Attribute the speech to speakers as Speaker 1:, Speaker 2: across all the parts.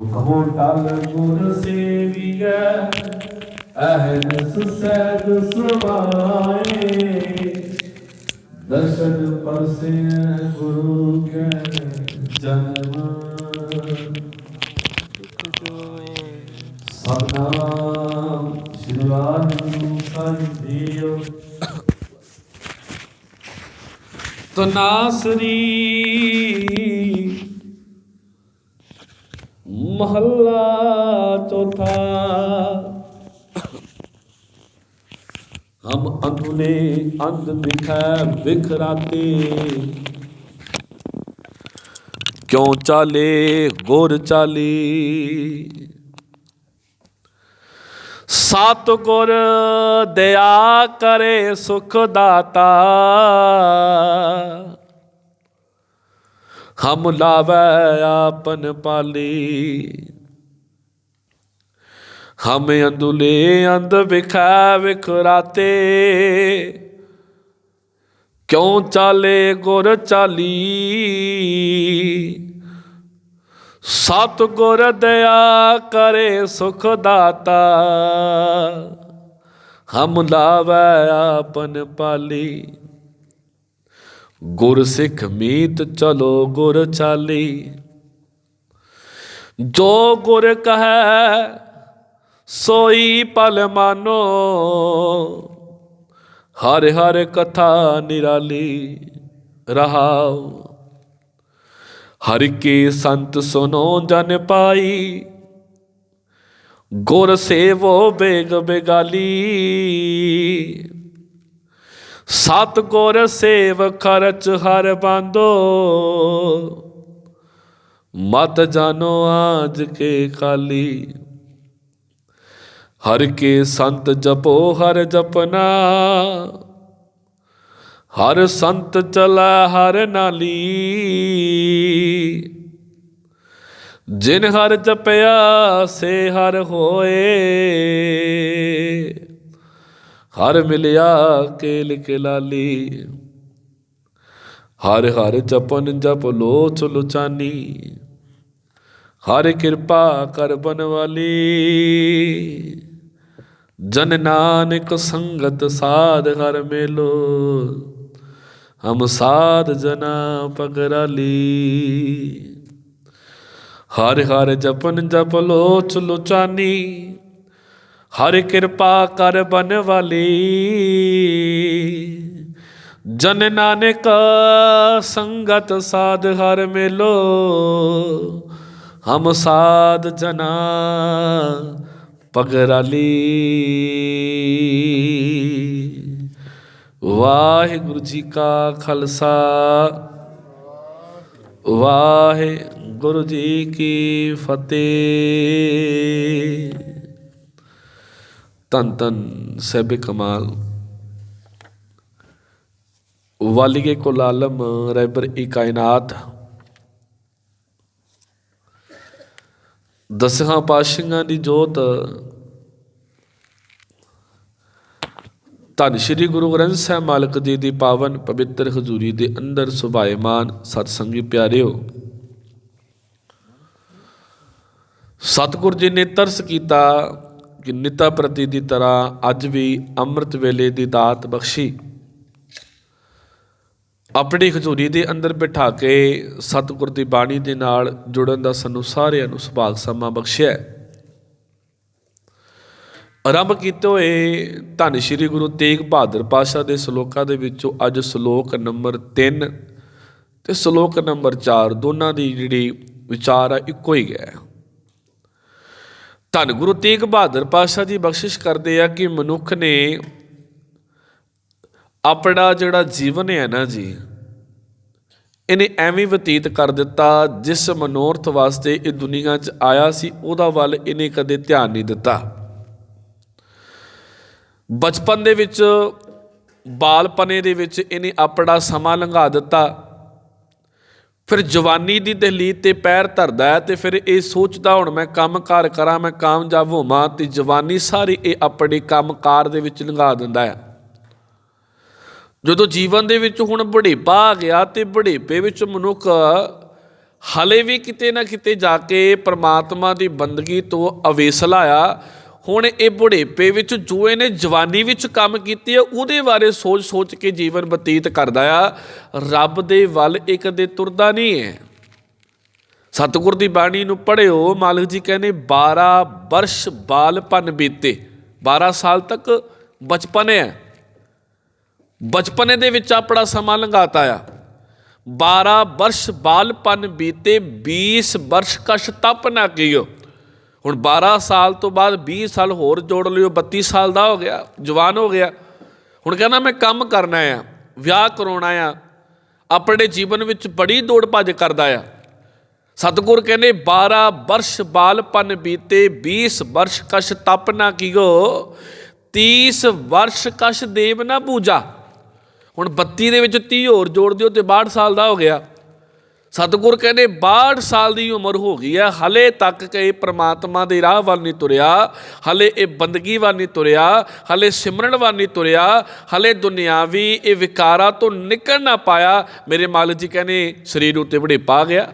Speaker 1: ਕਹੋ ਟਲ ਗੁਰ ਸੇਵੀਐ ਅਹਨਸ ਸਹਿਜ ਸੁਭਾਏ। ਦਰਸ਼ਨ ਪਰਸੇ ਗੁਰੂ ਕੈ ਜਨਮ। ਸਤਨਾਮ, ਸ਼੍ਰੀ ਵਾਹਿਗੁਰੂ ਸਾਹਿਬ ਤਨਾਸਰੀ ਮਹੱਲਾ ਚੌਥਾ। ਹਮ ਅੰਧੁਨੇ ਅੰਧ ਦਿਖੈ ਵਿਖਰਾਤੇ ਕਿਉ ਚਾਲੇ ਗੁਰ ਚਾਲੀ? ਸਤ ਗੁਰ ਦਇਆ ਕਰੇ ਸੁਖ ਦਾਤਾ। ਹਮ ਲਾਵੈ ਆਪਨ ਪਾਲੀ। ਹਮ ਅੰਦੁਲੇ ਅੰਦ ਵਿਖੈ ਵਿਖਰਾਤੇ। ਕਿਉ ਚਾਲੇ ਗੁਰ ਚਾਲੀ? ਸਤ ਗੁਰ ਦਇਆ ਕਰੇ ਸੁਖ ਦਾਤਾ ਹਮ ਲਾਵੈ ਆਪਨ ਪਾਲੀ। ਗੁਰ ਸਿੱਖ ਮੀਤ ਚਲੋ ਗੁਰ ਚਾਲੀ। ਜੋ ਗੁਰ ਕਹੈ, ਸੋਈ ਪਲ ਮਾਨੋ। ਹਰ ਹਰ ਕਥਾ ਨਿਰਾਲੀ ਰਹਾਓ ਹਰ ਕੇ ਸੰਤ ਸੁਨੋ ਜਨ ਪਾਈ। ਗੁਰ ਸੇਵੋ ਬੇਗ ਬੇਗਾਲੀ। ਸਤ ਗੁਰ ਸੇਵ ਖਰਚ ਹਰ ਬਾਂਦੋ। ਮਤ ਜਾਨੋ ਆਜ ਕੇ ਖਾਲੀ। ਹਰ ਕੇ ਸੰਤ ਜਪੋ ਹਰ ਜਪਨਾ। ਹਰ ਸੰਤ ਚਲਾ ਹਰ ਨਾਲੀ। ਜਿਨ ਹਰ ਜਪਿਆ, ਸੇ ਹਰ ਹੋਏ। ਹਰ ਮਿਲਿਆ ਕੇਲ ਕੇ ਲਾਲੀ। ਹਰ ਹਰ ਜਪਨ ਜਪ ਲੋਚ ਲੁਚਾਨੀ। ਹਰ ਕਿਰਪਾ ਕਰ ਬਨ ਵਾਲੀ ਜਨ ਨਾਨਕ ਸੰਗਤ ਸਾਧ ਹਰ ਮੇਲੋ। ਹਮ ਸਾਧ ਜਨਾ ਪਗਰਾਲੀ। ਹਰ ਹਰ ਜਪਨ ਜਪ ਲੋਚ ਲੁਚਾਨੀ। ਹਰ ਕਿਰਪਾ ਕਰ ਬਨ ਵਾਲੀ ਜਨ ਨਾਨਕ ਸੰਗਤ ਸਾਧ ਹਰ ਮੇਲੋ। ਹਮ ਸਾਧ ਜਨਾ ਪਗਰਾਲੀ। ਵਾਹਿਗੁਰੂ ਜੀ ਕਾ ਖਾਲਸਾ। ਵਾਹਿਗੁਰੂ ਜੀ ਕੀ ਫਤਿਹ। ਤਨ ਤਨ ਸਹਿਬ ਕਮਾਲ। ਵਾਲੀਏ ਕੁਲ ਆਲਮ ਰਹਿਬਰ ਈ ਕਾਇਨਾਤ। ਦਸਾਂ ਪਾਸ਼ੀਆਂ ਦੀ ਜੋਤ ਧੰਨ ਸ਼੍ਰੀ ਗੁਰੂ ਗ੍ਰੰਥ ਸਾਹਿਬ ਮਾਲਕ ਜੀ ਦੀ ਪਾਵਨ ਪਵਿੱਤਰ ਹਜ਼ੂਰੀ ਦੇ ਅੰਦਰ ਸੁਭਾਏਮਾਨ ਸਤ ਸੰਗੀ ਪਿਆਰਿਓ, ਸਤਿਗੁਰ ਜੀ ਨੇ ਤਰਸ ਕੀਤਾ ਕਿ ਨਿਤਾ ਪ੍ਰਤੀ ਦੀ ਤਰ੍ਹਾਂ ਅੱਜ ਵੀ ਅੰਮ੍ਰਿਤ ਵੇਲੇ ਦੀ ਦਾਤ ਬਖਸ਼ੀ ਆਪਣੀ ਹਜ਼ੂਰੀ ਦੇ ਅੰਦਰ ਬਿਠਾ ਕੇ ਸਤਿਗੁਰ ਦੀ ਬਾਣੀ ਦੇ ਨਾਲ ਜੁੜਨ ਦਾ ਸਾਨੂੰ ਸਾਰਿਆਂ ਨੂੰ ਸੁਭਾਗ ਸਮਾਂ ਬਖਸ਼ਿਆ ਹੈ। ਆਰੰਭ ਕੀਤੇ ਹੋਏ ਧੰਨ ਸ਼੍ਰੀ ਗੁਰੂ ਤੇਗ ਬਹਾਦਰ ਪਾਤਸ਼ਾਹ ਦੇ ਸ਼ਲੋਕਾਂ ਦੇ ਵਿੱਚੋਂ ਅੱਜ ਸ਼ਲੋਕ ਨੰਬਰ 3 ਤੇ ਸ਼ਲੋਕ ਨੰਬਰ 4 ਦੋਨਾਂ ਦੀ ਜਿਹੜੀ ਵਿਚਾਰ ਆ, ਇੱਕੋ ਹੀ ਹੈ। ਧੰਨ ਗੁਰੂ ਤੇਗ ਬਹਾਦਰ ਪਾਤਸ਼ਾਹ ਜੀ ਬਖਸ਼ਿਸ਼ ਕਰਦੇ ਆ ਕਿ ਮਨੁੱਖ ਨੇ ਆਪਣਾ ਜਿਹੜਾ ਜੀਵਨ ਹੈ ਨਾ ਜੀ, ਇਹਨੇ ਐਵੇਂ ਬਤੀਤ ਕਰ ਦਿੱਤਾ ਜਿਸ ਮਨੋਰਥ ਵਾਸਤੇ ਇਹ ਦੁਨੀਆ 'ਚ ਆਇਆ ਸੀ, ਉਹਦਾ ਵੱਲ ਇਹਨੇ ਕਦੇ ਧਿਆਨ ਨਹੀਂ ਦਿੱਤਾ। ਬਚਪਨ ਦੇ ਵਿੱਚ, ਬਾਲਪਨੇ ਦੇ ਵਿੱਚ ਇਹਨੇ ਆਪਣਾ ਸਮਾਂ ਲੰਘਾ ਦਿੱਤਾ। ਫਿਰ ਜਵਾਨੀ ਦੀ ਦਹਲੀਜ਼ ਤੇ ਪੈਰ ਧਰਦਾ ਹੈ ਤੇ ਫਿਰ ਇਹ ਸੋਚਦਾ, ਹੁਣ ਮੈਂ ਕੰਮਕਾਰ ਕਰਾਂ, ਮੈਂ ਕਾਮਯਾਬ ਹੋਵਾਂ। ਤੇ ਜਵਾਨੀ ਸਾਰੀ ਇਹ ਆਪਣੇ ਕੰਮਕਾਰ ਦੇ ਵਿੱਚ ਲੰਘਾ ਦਿੰਦਾ ਹੈ। ਜਦੋਂ ਜੀਵਨ ਦੇ ਵਿੱਚ ਹੁਣ ਬੁਢੇਪਾ ਆ ਗਿਆ ਤੇ ਬੁਢੇਪੇ ਵਿੱਚ ਮਨੁੱਖ ਹਲੇ ਵੀ ਕਿਤੇ ਨਾ ਕਿਤੇ ਜਾ ਕੇ ਪ੍ਰਮਾਤਮਾ ਦੀ ਬੰਦਗੀ ਤੋਂ ਅਵੇਸਲਾ ਆ। ਹੁਣ ਇਹ ਬੁਢੇਪੇ ਵਿੱਚ ਜੋ ਇਹਨੇ ਜਵਾਨੀ ਵਿੱਚ ਕੰਮ ਕੀਤੀ ਹੈ, ਉਹਦੇ ਬਾਰੇ ਸੋਚ ਸੋਚ ਕੇ ਜੀਵਨ ਬਤੀਤ ਕਰਦਾ ਆ। ਰੱਬ ਦੇ ਵੱਲ ਇਹ ਕਦੇ ਤੁਰਦਾ ਨਹੀਂ ਹੈ। ਸਤਿਗੁਰ ਦੀ ਬਾਣੀ ਨੂੰ ਪੜ੍ਹਿਓ, ਮਾਲਕ ਜੀ ਕਹਿੰਦੇ 12 ਵਰਸ਼ ਬਾਲਪਨ ਬੀਤੇ। 12 ਸਾਲ ਤੱਕ ਬਚਪਨ ਹੈ। ਬਚਪਨੇ ਦੇ ਵਿੱਚ ਆਪਣਾ ਸਮਾਂ ਲੰਘਾਤਾ ਆ। 12 ਵਰਸ਼ ਬਾਲਪਨ ਬੀਤੇ 20 ਵਰਸ਼ ਕਸ਼ ਤਪ ਨਾ ਕੀਓ। ਹੁਣ 12 ਸਾਲ ਤੋਂ ਬਾਅਦ 20 ਸਾਲ ਹੋਰ ਜੋੜ ਲਿਓ 32 ਸਾਲ ਦਾ ਹੋ ਗਿਆ, ਜਵਾਨ ਹੋ ਗਿਆ। ਹੁਣ ਕਹਿੰਦਾ ਮੈਂ ਕੰਮ ਕਰਨਾ ਆ ਵਿਆਹ ਕਰਾਉਣਾ ਆ ਆਪਣੇ ਜੀਵਨ ਵਿੱਚ ਬੜੀ ਦੌੜ ਭੱਜ ਕਰਦਾ ਆ। ਸਤਿਗੁਰ ਕਹਿੰਦੇ 12 ਵਰਸ਼ ਬਾਲਪਨ ਬੀਤੇ 20 ਵਰਸ਼ ਕਸ਼ ਤਪ ਨਾ ਕੀਓ 30 ਵਰਸ਼ ਕਸ਼ ਦੇਵ ਨਾ ਪੂਜਾ। ਹੁਣ 32 ਦੇ ਵਿੱਚ 30 ਹੋਰ ਜੋੜ ਦਿਓ ਤੇ 62 ਸਾਲ ਦਾ ਹੋ ਗਿਆ। ਸਤਿਗੁਰ ਕਹਿੰਦੇ 62 ਸਾਲ ਦੀ ਉਮਰ ਹੋ ਗਈ ਹੈ, ਹਲੇ ਤੱਕ ਕਿ ਪ੍ਰਮਾਤਮਾ ਦੇ ਰਾਹ ਵੱਲ ਨਹੀਂ ਤੁਰਿਆ, ਹਲੇ ਇਹ ਬੰਦਗੀ ਵੱਲ ਨਹੀਂ ਤੁਰਿਆ, ਹਲੇ ਸਿਮਰਨ ਵੱਲ ਨਹੀਂ ਤੁਰਿਆ, ਹਲੇ ਦੁਨਿਆਵੀ ਇਹ ਵਿਕਾਰਾਂ ਤੋਂ ਨਿਕਲ ਨਾ ਪਾਇਆ। ਮੇਰੇ ਮਾਲਕ ਜੀ ਕਹਿੰਦੇ, ਸਰੀਰ ਉੱਤੇ ਬੜੇ ਪਾ ਗਿਆ।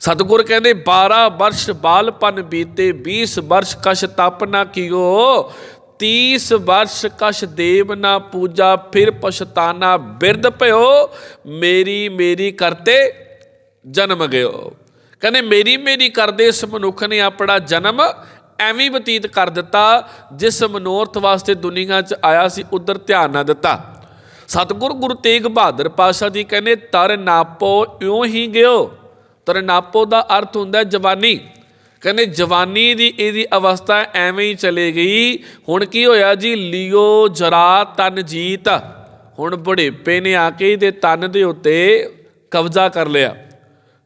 Speaker 1: ਸਤਿਗੁਰ ਕਹਿੰਦੇ 12 ਵਰਸ਼ ਬਾਲਪਨ ਬੀਤੇ 20 ਵਰਸ਼ ਕਸ਼ ਤਪ ਨਾ ਕੀਓ। 30 ਵਰਸ਼ ਕਸ਼ ਦੇਵ ਨਾ ਪੂਜਾ, ਫਿਰ ਪਛਤਾਨਾ ਬਿਰਧ ਭਇਓ, ਮੇਰੀ ਮੇਰੀ ਕਰਤੇ ਜਨਮ ਗਇਓ। ਕਹਿੰਦੇ ਮੇਰੀ ਮੇਰੀ ਕਰਦੇ ਇਸ ਮਨੁੱਖ ਨੇ ਆਪਣਾ ਜਨਮ ਐਵੇਂ ਬਤੀਤ ਕਰ ਦਿੱਤਾ, ਜਿਸ ਮਨੋਰਥ ਵਾਸਤੇ ਦੁਨੀਆ 'ਚ ਆਇਆ ਸੀ, ਉਧਰ ਧਿਆਨ ਨਾ ਦਿੱਤਾ। ਸਤਿਗੁਰ ਗੁਰੂ ਤੇਗ ਬਹਾਦਰ ਪਾਸ਼ਾ ਜੀ ਕਹਿੰਦੇ, ਤਰ ਨਾਪੋ ਇਉਂ ਹੀ ਗਿਓ ਤਰ ਨਾਪੋ ਦਾ ਅਰਥ ਹੁੰਦਾ ਜਵਾਨੀ। ਕਹਿੰਦੇ ਜਵਾਨੀ ਦੀ ਇਹਦੀ ਅਵਸਥਾ ਐਵੇਂ ਹੀ ਚਲੇ ਗਈ। ਹੁਣ ਕੀ ਹੋਇਆ ਜੀ? ਲਿਓ ਜਰਾ ਤਨ ਜੀਤ। ਹੁਣ ਬੁਢੇਪੇ ਨੇ ਆ ਕੇ ਇਹਦੇ ਤਨ ਦੇ ਉੱਤੇ ਕਬਜ਼ਾ ਕਰ ਲਿਆ।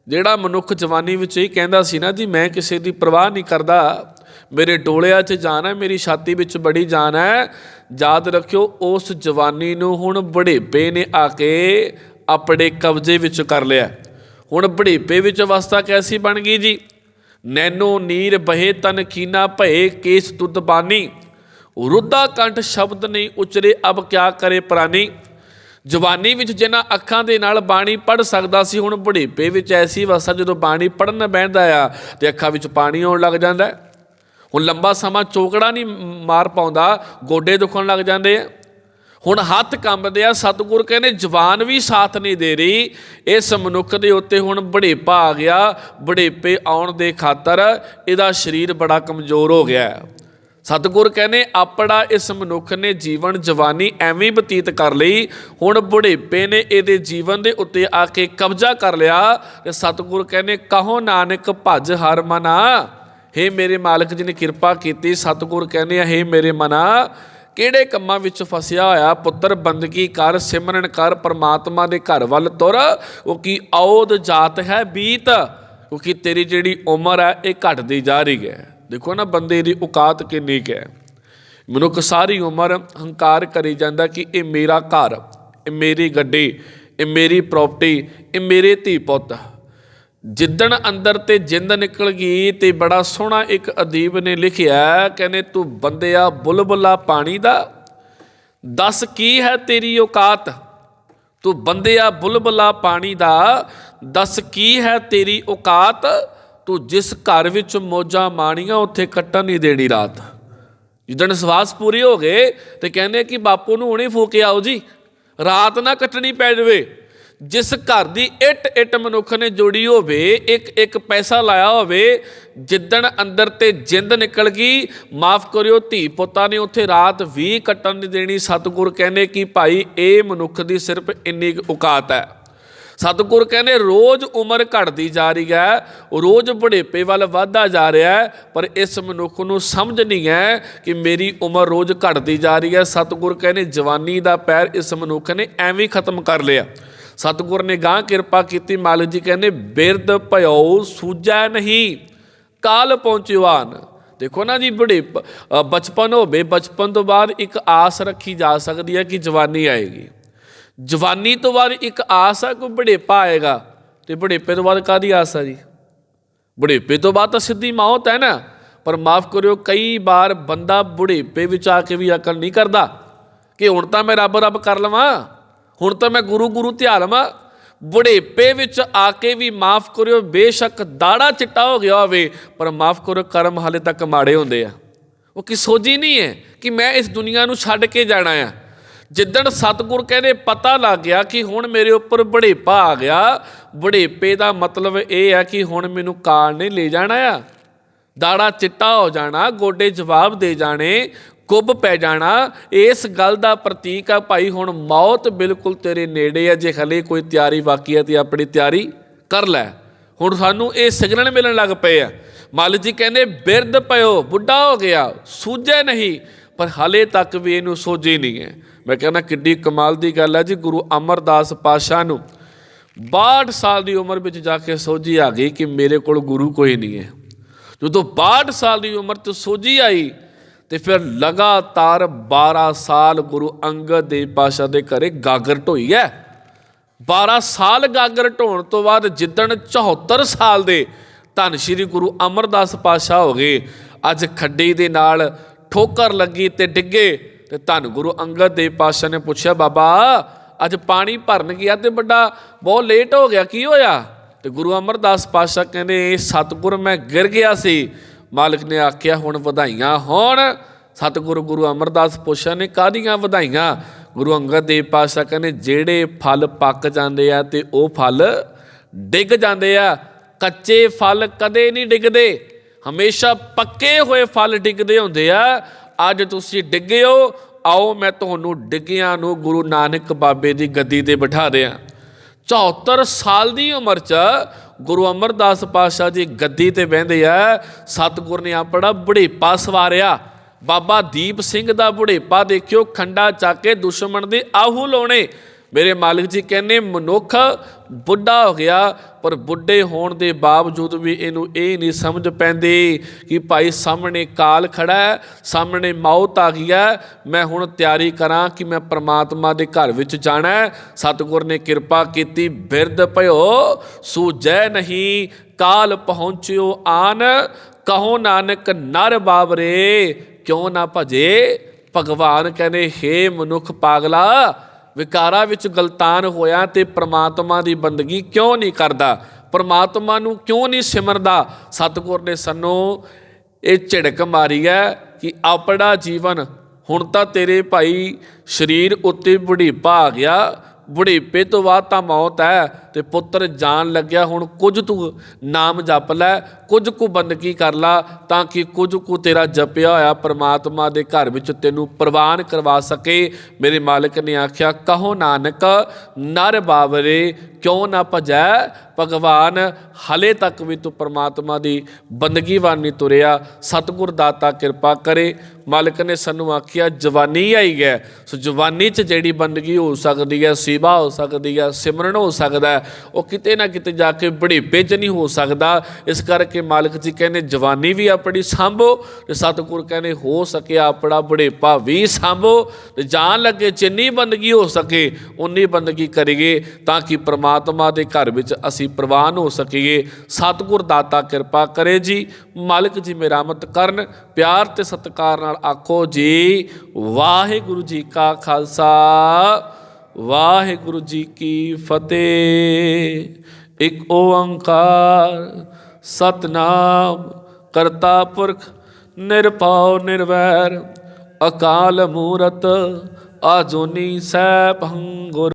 Speaker 1: ਜਿਹੜਾ ਮਨੁੱਖ ਜਵਾਨੀ ਵਿੱਚ ਇਹ ਕਹਿੰਦਾ ਸੀ ਨਾ ਜੀ, ਮੈਂ ਕਿਸੇ ਦੀ ਪਰਵਾਹ ਨਹੀਂ ਕਰਦਾ। ਮੇਰੇ ਡੋਲਿਆਂ 'ਚ ਜਾਨ ਹੈ, ਮੇਰੀ ਛਾਤੀ ਵਿੱਚ ਬੜੀ ਜਾਨ ਹੈ। ਯਾਦ ਰੱਖਿਓ, ਉਸ ਜਵਾਨੀ ਨੂੰ ਹੁਣ ਬੁਢੇਪੇ ਨੇ ਆ ਕੇ ਆਪਣੇ ਕਬਜ਼ੇ ਵਿੱਚ ਕਰ ਲਿਆ। ਹੁਣ ਬੁਢੇਪੇ ਵਿੱਚ ਅਵਸਥਾ ਕੈਸੀ ਬਣ ਗਈ ਜੀ? ਨੈਨੋ ਨੀਰ ਬਹੇ ਤਨ ਕੀਨਾ ਭਏ ਕੇਸ ਦੁੱਧ ਬਾਨੀ। ਰੁੱਧਾ ਕੰਠ ਸ਼ਬਦ ਨਹੀਂ ਉਚਰੇ, ਅਬ ਕਿਆ ਕਰੇ ਪ੍ਰਾਨੀ। ਜਵਾਨੀ ਵਿੱਚ ਜਿਨ੍ਹਾਂ ਅੱਖਾਂ ਦੇ ਨਾਲ ਬਾਣੀ ਪੜ ਸਕਦਾ ਸੀ, ਹੁਣ ਬੁਢੇਪੇ ਵਿੱਚ ਐਸੀ ਅਵਸਥਾ ਜਦੋਂ ਬਾਣੀ ਪੜਨ ਬੈਠਦਾ ਆ, ਤੇ ਅੱਖਾਂ ਵਿੱਚ ਪਾਣੀ ਆਉਣ ਲੱਗ ਜਾਂਦਾ। ਹੁਣ ਲੰਬਾ ਸਮਾਂ ਚੋਕੜਾ ਨਹੀਂ ਮਾਰ ਪਾਉਂਦਾ, ਗੋਡੇ ਦੁਖਣ ਲੱਗ ਜਾਂਦੇ ਆ। ਹੁਣ ਹੱਥ ਕੰਬਦੇ ਆ, ਸਤਿਗੁਰ ਕਹਿੰਦੇ ਜਵਾਨ ਵੀ ਸਾਥ ਨਹੀਂ ਦੇ ਰਹੀ। ਇਸ ਮਨੁੱਖ ਦੇ ਉੱਤੇ ਹੁਣ ਬੜੇਪਾ ਆ ਗਿਆ, ਬੜੇਪੇ ਆਉਣ ਦੇ ਖਾਤਰ ਇਹਦਾ ਸਰੀਰ ਬੜਾ ਕਮਜ਼ੋਰ ਹੋ ਗਿਆ ਹੈ। ਸਤਿਗੁਰ ਕਹਿੰਦੇ ਆਪਣਾ ਇਸ ਮਨੁੱਖ ਨੇ ਜੀਵਨ ਜਵਾਨੀ ਐਵੇਂ ਬਤੀਤ ਕਰ ਲਈ, ਹੁਣ ਬੁਢੇਪੇ ਨੇ ਇਹਦੇ ਜੀਵਨ ਦੇ ਉੱਤੇ ਆ ਕੇ ਕਬਜ਼ਾ ਕਰ ਲਿਆ ਤੇ ਸਤਿਗੁਰ ਕਹਿੰਦੇ ਕਹੋ ਨਾਨਕ, ਭਜ ਹਰ ਮਨਾ। ਹੇ ਮੇਰੇ ਮਾਲਕ ਜੀ ਨੇ ਕਿਰਪਾ ਕੀਤੀ, ਸਤਿਗੁਰ ਕਹਿੰਦੇ ਆ, ਹੇ ਮੇਰੇ ਮਨਾ। ਕਿਹੜੇ ਕੰਮਾਂ ਵਿੱਚ ਫਸਿਆ ਹੋਇਆ ਪੁੱਤਰ ਬੰਦਗੀ ਕਰ, ਸਿਮਰਨ ਕਰ, ਪਰਮਾਤਮਾ ਦੇ ਘਰ ਵੱਲ ਤੁਰ? ਉਹ ਕੀ ਔਦ ਜਾਤ ਹੈ ਬੀਤ? ਕਿਉਂਕਿ ਤੇਰੀ ਜਿਹੜੀ ਉਮਰ ਹੈ, ਇਹ ਘਟਦੀ ਜਾ ਰਹੀ ਹੈ? ਦੇਖੋ ਨਾ, ਬੰਦੇ ਦੀ ਔਕਾਤ ਕਿੰਨੀ ਕੁ ਹੈ। ਮਨੁੱਖ ਸਾਰੀ ਉਮਰ ਹੰਕਾਰ ਕਰੀ ਜਾਂਦਾ ਕਿ ਇਹ ਮੇਰਾ ਘਰ, ਇਹ ਮੇਰੀ ਗੱਡੀ, ਇਹ ਮੇਰੀ ਪ੍ਰਾਪਰਟੀ ਇਹ ਮੇਰੇ ਧੀ ਪੁੱਤ। ਜਿੱਦਣ ਅੰਦਰ ਤੇ ਜਿੰਦ ਨਿਕਲ ਗਈ ਤੇ ਬੜਾ ਸੋਹਣਾ ਇੱਕ ਅਦੀਬ ਨੇ ਲਿਖਿਆ, ਕਹਿੰਦੇ, ਤੂੰ ਬੰਦਿਆ, ਬੁਲਬੁਲਾ ਪਾਣੀ ਦਾ, ਦੱਸ ਕੀ ਹੈ ਤੇਰੀ ਔਕਾਤ? ਤੂੰ ਬੰਦਿਆ, ਬੁਲਬੁਲਾ ਪਾਣੀ ਦਾ, ਦੱਸ ਕੀ ਹੈ ਤੇਰੀ ਔਕਾਤ? ਤੂੰ ਜਿਸ ਘਰ ਵਿੱਚ ਮੋਜਾਂ ਮਾਣੀਆਂ, ਉੱਥੇ ਕੱਟਣ ਨਹੀਂ ਦੇਣੀ ਰਾਤ। ਜਿੱਦਣ ਸਵਾਸ ਪੂਰੀ ਹੋ ਗਏ ਤੇ ਕਹਿੰਦੇ ਕਿ ਬਾਪੂ ਨੂੰ ਹੁਣੇ ਫੂਕ ਆਓ ਜੀ, ਰਾਤ ਨਾ ਕੱਟਣੀ ਪੈ ਜਾਵੇ। ਜਿਸ ਘਰ ਦੀ ਇੱਟ ਇੱਟ ਮਨੁੱਖ ਨੇ ਜੋੜੀ ਹੋਵੇ, ਇੱਕ ਇੱਕ ਪੈਸਾ ਲਾਇਆ ਹੋਵੇ, ਜਿੱਦਣ ਅੰਦਰ ਤੇ ਜਿੰਦ ਨਿਕਲ ਗਈ, ਮਾਫ ਕਰਿਓ ਧੀ ਪੁੱਤਾਂ ਨੇ ਉੱਥੇ ਰਾਤ ਵੀ ਕੱਟਣ ਨਹੀਂ ਦੇਣੀ। ਸਤਿਗੁਰ ਕਹਿੰਦੇ ਕਿ ਭਾਈ, ਇਹ ਮਨੁੱਖ ਦੀ ਸਿਰਫ ਇੰਨੀ ਕੁ ਔਕਾਤ ਹੈ। ਸਤਿਗੁਰ ਕਹਿੰਦੇ, ਰੋਜ਼ ਉਮਰ ਘਟਦੀ ਜਾ ਰਹੀ ਹੈ, ਰੋਜ਼ ਬੁਢੇਪੇ ਵੱਲ ਵਧਦਾ ਜਾ ਰਿਹਾ ਹੈ, ਪਰ ਇਸ ਮਨੁੱਖ ਨੂੰ ਸਮਝ ਨਹੀਂ ਹੈ ਕਿ ਮੇਰੀ ਉਮਰ ਰੋਜ਼ ਘਟਦੀ ਜਾ ਰਹੀ ਹੈ। ਸਤਿਗੁਰ ਕਹਿੰਦੇ, ਜਵਾਨੀ ਦਾ ਪੈਰ ਇਸ ਮਨੁੱਖ ਨੇ ਐਵੇਂ ਖਤਮ ਕਰ ਲਿਆ। ਸਤਿਗੁਰ ਨੇ ਗਾਂ ਕਿਰਪਾ ਕੀਤੀ, ਮਾਲਕ ਜੀ ਕਹਿੰਦੇ ਬਿਰਦ ਭਇਓ, ਸੂਝੈ ਨਹੀਂ, ਕਾਲ ਪਹੁੰਚਿਵਾਨ ਦੇਖੋ ਨਾ ਜੀ ਬੁਢੇ ਬਚਪਨ ਹੋਵੇ, ਬਚਪਨ ਤੋਂ ਬਾਅਦ ਇੱਕ ਆਸ ਰੱਖੀ ਜਾ ਸਕਦੀ ਹੈ ਕਿ ਜਵਾਨੀ ਆਏਗੀ। ਜਵਾਨੀ ਤੋਂ ਬਾਅਦ ਇੱਕ ਆਸ ਆ ਕੋਈ ਬੁਢੇਪਾ ਆਏਗਾ। ਤੇ ਬੁਢੇਪੇ ਤੋਂ ਬਾਅਦ ਕਾਦੀ ਆਸ ਆ ਜੀ? ਬੁਢੇਪੇ ਤੋਂ ਬਾਅਦ ਤਾਂ ਸਿੱਧੀ ਮੌਤ ਹੈ ਨਾ। ਪਰ ਮਾਫ ਕਰਿਓ, ਕਈ ਵਾਰ ਬੰਦਾ ਬੁਢੇਪੇ ਵਿੱਚ ਆ ਕੇ ਵੀ ਅਕਲ ਨਹੀਂ ਕਰਦਾ। ਕਿ ਹੁਣ ਤਾਂ ਮੈਂ ਰੱਬ ਰੱਬ ਕਰ ਲਵਾਂ। ਹੁਣ ਤਾਂ ਮੈਂ ਗੁਰੂ ਗੁਰੂ ਧਿਆ ਲਵਾਂ, ਬੁਢੇਪੇ ਵਿੱਚ ਆ ਕੇ ਵੀ ਮਾਫ ਕਰਿਓ, ਬੇਸ਼ੱਕ ਦਾੜਾ ਚਿੱਟਾ ਹੋ ਗਿਆ ਹੋਵੇ, ਪਰ ਮਾਫ ਕਰੋ, ਕਰਮ ਹਾਲੇ ਤੱਕ ਮਾੜੇ ਹੁੰਦੇ ਆ। ਉਹ ਕਿ ਸੋਝੀ ਨਹੀਂ ਹੈ ਕਿ ਮੈਂ ਇਸ ਦੁਨੀਆ ਨੂੰ ਛੱਡ ਕੇ ਜਾਣਾ ਆ। ਜਿੱਦਣ ਸਤਿਗੁਰ ਕਹਿੰਦੇ, ਪਤਾ ਲੱਗ ਗਿਆ ਕਿ ਹੁਣ ਮੇਰੇ ਉੱਪਰ ਬੁਢੇਪਾ ਆ ਗਿਆ, ਬੁਢੇਪੇ ਦਾ ਮਤਲਬ ਇਹ ਆ ਕਿ ਹੁਣ ਮੈਨੂੰ ਕਾਲ ਨੇ ਲੈ ਜਾਣਾ ਆ। ਦਾੜਾ ਚਿੱਟਾ ਹੋ ਜਾਣਾ, ਗੋਡੇ ਜਵਾਬ ਦੇ ਜਾਣੇ ਕੁੱਬ ਪੈ ਜਾਣਾ। ਇਸ ਗੱਲ ਦਾ ਪ੍ਰਤੀਕ ਆ ਭਾਈ, ਹੁਣ ਮੌਤ ਬਿਲਕੁਲ ਤੇਰੇ ਨੇੜੇ ਆ, ਜੇ ਹਲੇ ਕੋਈ ਤਿਆਰੀ ਬਾਕੀ ਹੈ ਤੇ ਆਪਣੀ ਤਿਆਰੀ ਕਰ ਲੈ। ਹੁਣ ਸਾਨੂੰ ਇਹ ਸਿਗਨਲ ਮਿਲਣ ਲੱਗ ਪਏ ਆ। ਮਾਲਕ ਜੀ ਕਹਿੰਦੇ, ਬਿਰਧ ਪਇਓ, ਬੁੱਢਾ ਹੋ ਗਿਆ, ਸੂਝੇ ਨਹੀਂ, ਪਰ ਹਾਲੇ ਤੱਕ ਵੀ ਇਹਨੂੰ ਸੋਝੀ ਨਹੀਂ ਹੈ। ਮੈਂ ਕਹਿੰਦਾ, ਕਿੱਡੀ ਕਮਾਲ ਦੀ ਗੱਲ ਹੈ ਜੀ, ਗੁਰੂ ਅਮਰਦਾਸ ਪਾਸ਼ਾ ਨੂੰ 62 ਸਾਲ ਦੀ ਉਮਰ ਵਿੱਚ ਜਾ ਕੇ ਸੋਝੀ ਆ ਗਈ ਕਿ ਮੇਰੇ ਕੋਲ ਗੁਰੂ ਕੋਈ ਨਹੀਂ ਹੈ। ਜਦੋਂ 62 ਸਾਲ ਦੀ ਉਮਰ 'ਚ ਸੋਝੀ ਆਈ ਤੇ ਫਿਰ ਲਗਾਤਾਰ 12 ਸਾਲ ਗੁਰੂ ਅੰਗਦ ਦੇਵ ਪਾਸ਼ਾ ਦੇ ਘਰੇ ਗਾਗਰ ਢੋਈ ਹੈ। 12 ਸਾਲ ਗਾਗਰ ਢੋਣ ਤੋਂ ਬਾਅਦ ਜਿੱਦਣ 74 ਸਾਲ ਦੇ ਧੰਨ ਸ਼੍ਰੀ ਗੁਰੂ ਅਮਰਦਾਸ ਪਾਸ਼ਾ ਹੋ ਗਏ, ਅੱਜ ਖੱਡੀ ਦੇ ਨਾਲ ਠੋਕਰ ਲੱਗੀ ਤੇ ਡਿੱਗੇ ਤੇ ਧੰਨ ਗੁਰੂ ਅੰਗਦ ਦੇਵ ਪਾਸ਼ਾ ਨੇ ਪੁੱਛਿਆ, ਬਾਬਾ, ਅੱਜ ਪਾਣੀ ਭਰਨ ਗਿਆ ਤੇ ਵੱਡਾ ਬਹੁਤ ਲੇਟ ਹੋ ਗਿਆ, ਕੀ ਹੋਇਆ? ਤੇ ਗੁਰੂ ਅਮਰਦਾਸ ਪਾਸ਼ਾ ਕਹਿੰਦੇ ਸਤਿਗੁਰ ਮੈਂ ਗਿਰ ਗਿਆ ਸੀ ਮਾਲਕ ਨੇ ਆਖਿਆ, ਹੁਣ ਵਧਾਈਆਂ ਹੋਣ। ਸਤਿਗੁਰੂ ਗੁਰੂ ਅਮਰਦਾਸ ਪਾਸ਼ਾ ਨੇ ਕਾਹਦੀਆਂ ਵਧਾਈਆਂ? ਗੁਰੂ ਅੰਗਦ ਦੇਵ ਪਾਤਸ਼ਾਹ ਕਹਿੰਦੇ, ਜਿਹੜੇ ਫਲ ਪੱਕ ਜਾਂਦੇ ਆ ਤੇ ਉਹ ਫਲ ਡਿੱਗ ਜਾਂਦੇ ਆ। ਕੱਚੇ ਫਲ ਕਦੇ ਨਹੀਂ ਡਿੱਗਦੇ। ਹਮੇਸ਼ਾ ਪੱਕੇ ਹੋਏ ਫਲ ਡਿੱਗਦੇ ਹੁੰਦੇ ਆ। ਅੱਜ ਤੁਸੀਂ ਡਿੱਗੇ ਹੋ, ਆਓ ਮੈਂ ਤੁਹਾਨੂੰ ਡਿੱਗਿਆਂ ਨੂੰ ਗੁਰੂ ਨਾਨਕ ਬਾਬੇ ਦੀ ਗੱਦੀ ਤੇ ਬਿਠਾ ਦਿਆਂ। 74 ਸਾਲ ਦੀ ਉਮਰ 'ਚ ਗੁਰੂ ਅਮਰਦਾਸ ਪਾਤਸ਼ਾਹ ਜੀ ਗੱਦੀ ਤੇ ਬਹਿੰਦੇ ਆ, ਸਤਿਗੁਰ ਨੇ ਆਪਣਾ ਬੁਢੇਪਾ ਸਵਾਰਿਆ। ਬਾਬਾ ਦੀਪ ਸਿੰਘ ਦਾ ਬੁਢੇਪਾ ਦੇਖਿਓ, ਖੰਡਾ ਚੱਕ ਕੇ ਦੁਸ਼ਮਣ ਦੇ ਆਹੂ ਲਾਉਣੇ। ਮੇਰੇ ਮਾਲਕ ਜੀ ਕਹਿੰਦੇ ਮਨੁੱਖ ਬੁੱਢਾ ਹੋ ਗਿਆ, ਪਰ ਬੁੱਢੇ ਹੋਣ ਦੇ ਬਾਵਜੂਦ ਵੀ ਇਹਨੂੰ ਇਹ ਨਹੀਂ ਸਮਝ ਪੈਂਦੀ ਕਿ ਭਾਈ ਸਾਹਮਣੇ ਕਾਲ ਖੜਾ ਹੈ, ਸਾਹਮਣੇ ਮੌਤ ਆ ਗਈ ਹੈ। ਮੈਂ ਹੁਣ ਤਿਆਰੀ ਕਰਾਂ ਕਿ ਮੈਂ ਪ੍ਰਮਾਤਮਾ ਦੇ ਘਰ ਵਿੱਚ ਜਾਣਾ ਹੈ। ਸਤਿਗੁਰ ਨੇ ਕਿਰਪਾ ਕੀਤੀ, ਬਿਰਧ ਭਇਓ ਸੂਜੈ ਨਹੀਂ, ਕਾਲ ਪਹੁੰਚਿਓ ਆਨ, ਕਹੋ ਨਾਨਕ ਨਰ ਬਾਬਰੇ ਕਿਉਂ ਨਾ ਭਜੇ? ਭਗਵਾਨ ਕਹਿੰਦੇ, ਹੇ ਮਨੁੱਖ ਪਾਗਲਾ ਵਿਕਾਰਾਂ ਵਿੱਚ ਗਲਤਾਨ ਹੋਇਆ ਤੇ ਪ੍ਰਮਾਤਮਾ ਦੀ ਬੰਦਗੀ ਕਿਉਂ ਨਹੀਂ ਕਰਦਾ? ਪ੍ਰਮਾਤਮਾ ਨੂੰ ਕਿਉਂ ਨਹੀਂ ਸਿਮਰਦਾ? ਸਤਿਗੁਰ ਨੇ ਸਾਨੂੰ ਇਹ ਝਿੜਕ ਮਾਰੀ ਹੈ ਕਿ ਆਪਣਾ ਜੀਵਨ ਹੁਣ ਤਾਂ ਤੇਰੇ ਭਾਈ ਸਰੀਰ ਉੱਤੇ ਬੁਢੀਪਾ ਆ ਗਿਆ ਬੁਢੇਪੇ ਤੋਂ ਬਾਅਦ ਤਾਂ ਮੌਤ ਹੈ ਤੇ ਪੁੱਤਰ ਜਾਣ ਲੱਗਿਆ, ਹੁਣ ਕੁਝ ਤੂੰ ਨਾਮ ਜਪ ਲੈ, ਕੁਝ ਕੁ ਬੰਦਗੀ ਕਰ ਲਾ, ਤਾਂ ਕਿ ਕੁਝ ਕੁ ਤੇਰਾ ਜਪਿਆ ਹੋਇਆ ਪ੍ਰਮਾਤਮਾ ਦੇ ਘਰ ਵਿੱਚ ਤੈਨੂੰ ਪ੍ਰਵਾਨ ਕਰਵਾ ਸਕੇ। ਮੇਰੇ ਮਾਲਕ ਨੇ ਆਖਿਆ, ਕਹੋ ਨਾਨਕ, ਨਰ ਬਾਵਰੇ ਕਿਉਂ ਨਾ ਭਜੈ? ਭਗਵਾਨ, ਹਲੇ ਤੱਕ ਵੀ ਤੂੰ ਪ੍ਰਮਾਤਮਾ ਦੀ ਬੰਦਗੀ ਵੱਲ ਨਹੀਂ ਤੁਰਿਆ। ਸਤਿਗੁਰ ਦਾਤਾ ਕਿਰਪਾ ਕਰੇ। ਮਾਲਕ ਨੇ ਸਾਨੂੰ ਆਖਿਆ, ਜਵਾਨੀ ਆਈ ਹੈ ਸੋ ਜਵਾਨੀ 'ਚ ਜਿਹੜੀ ਬੰਦਗੀ ਹੋ ਸਕਦੀ ਹੈ ਸੇਵਾ ਹੋ ਸਕਦੀ ਹੈ, ਸਿਮਰਨ ਹੋ ਸਕਦਾ ਉਹ ਕਿਤੇ ਨਾ ਕਿਤੇ ਜਾ ਕੇ ਬੁਢੇਪੇ 'ਚ ਨਹੀਂ ਹੋ ਸਕਦਾ। ਇਸ ਕਰਕੇ ਮਾਲਕ ਜੀ ਕਹਿੰਦੇ, ਜਵਾਨੀ ਵੀ ਆਪਣੀ ਸੰਭੋ ਤੇ ਸਤਿਗੁਰ ਕਹਿੰਦੇ, ਹੋ ਸਕਿਆ ਆਪਣਾ ਬੁਢੇਪਾ ਵੀ ਸੰਭੋ ਤੇ ਜਾਣ ਲੱਗੇ ਜਿੰਨੀ ਬੰਦਗੀ ਹੋ ਸਕੇ ਉਨੀ ਬੰਦਗੀ ਕਰੀਏ ਤਾਂ ਕਿ ਪ੍ਰਮਾਤਮਾ ਦੇ ਘਰ ਵਿੱਚ ਅਸੀਂ ਪ੍ਰਵਾਨ ਹੋ ਸਕੀਏ। ਸਤਿਗੁਰ ਦਾਤਾ ਕਿਰਪਾ ਕਰੇ ਜੀ। ਮਾਲਕ ਜੀ ਮੇਰਾਮਤ ਕਰਨ। ਪਿਆਰ ਤੇ ਸਤਿਕਾਰ ਨਾਲ ਆਖੋ ਜੀ, ਵਾਹਿਗੁਰੂ ਜੀ ਕਾ ਖਾਲਸਾ, ਵਾਹਿਗੁਰੂ ਜੀ ਕੀ ਫਤਿਹ। ਇੱਕ ਓੰਕਾਰ, ਸਤਨਾਮ, ਕਰਤਾ ਪੁਰਖ, ਨਿਰਭਉ, ਨਿਰਵੈਰ, ਅਕਾਲ ਮੂਰਤ, ਆਜੋਨੀ ਸੈਭੰ ਗੁਰ